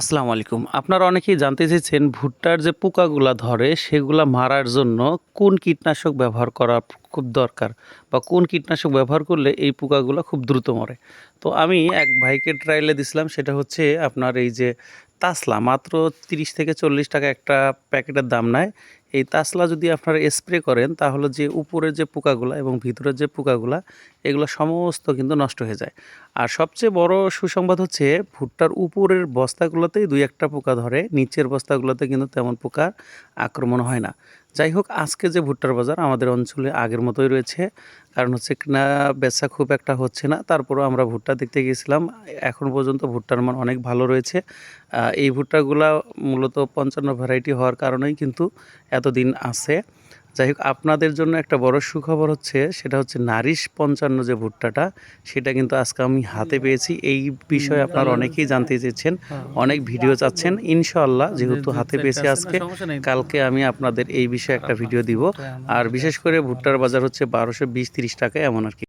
আসসালামু আলাইকুম। আপনারা অনেকেই জানতে চেয়েছেন ভুট্টার যে পোকাগুলা ধরে সেগুলা মারার জন্য কোন কীটনাশক ব্যবহার করা খুব দরকার বা কোন কীটনাশক ব্যবহার করলে এই পোকাগুলো খুব দ্রুত মরে। তো আমি এক ভাইকে ট্রায়ালে দিছিলাম, সেটা হচ্ছে আপনার এই যে তাসলা, মাত্র তিরিশ থেকে চল্লিশ টাকা একটা প্যাকেটের দাম নেয়। এই তাসলা যদি আপনারা স্প্রে করেন, তাহলে যে উপরের যে পোকাগুলা এবং ভিতরের যে পোকাগুলা, এগুলো সমস্ত কিন্তু নষ্ট হয়ে যায়। আর সবচেয়ে বড় সুসংবাদ হচ্ছে, ভুট্টার উপরের বস্তাগুলোতেই দুই একটা পোকা ধরে, নিচের বস্তাগুলোতে কিন্তু তেমন পোকার আক্রমণ হয় না। যাই হোক, আজকে যে ভুট্টার বাজার আমাদের অঞ্চলে আগের মতোই রয়েছে, কারণ হচ্ছে কিনা বেচা খুব একটা হচ্ছে না, তারপরেও আমরা ভুট্টা দেখতে গিয়েছিলাম, এখন পর্যন্ত ভুট্টার মান অনেক ভালো রয়েছে। এই ভুট্টাগুলা মূলত পঞ্চান্ন ভ্যারাইটি হওয়ার কারণেই কিন্তু এতদিন আছে। যাই হোক আপনাদের জন্য একটা বড় সুখবর হচ্ছে, সেটা হচ্ছে নারিশ পঞ্চান্ন যে ভুট্টাটা, সেটা কিন্তু আজকে আমি হাতে পেয়েছি। এই বিষয়ে আপনারা অনেকেই জানতে চেয়েছেন, অনেক ভিডিও চাচ্ছেন। ইনশাআল্লাহ, যেহেতু হাতে পেয়েছি আজকে, কালকে আমি আপনাদের এই বিষয়ে একটা ভিডিও দিব। আর বিশেষ করে ভুট্টার বাজার হচ্ছে বারোশো বিশ, তিরিশ টাকা, এমন আর কি।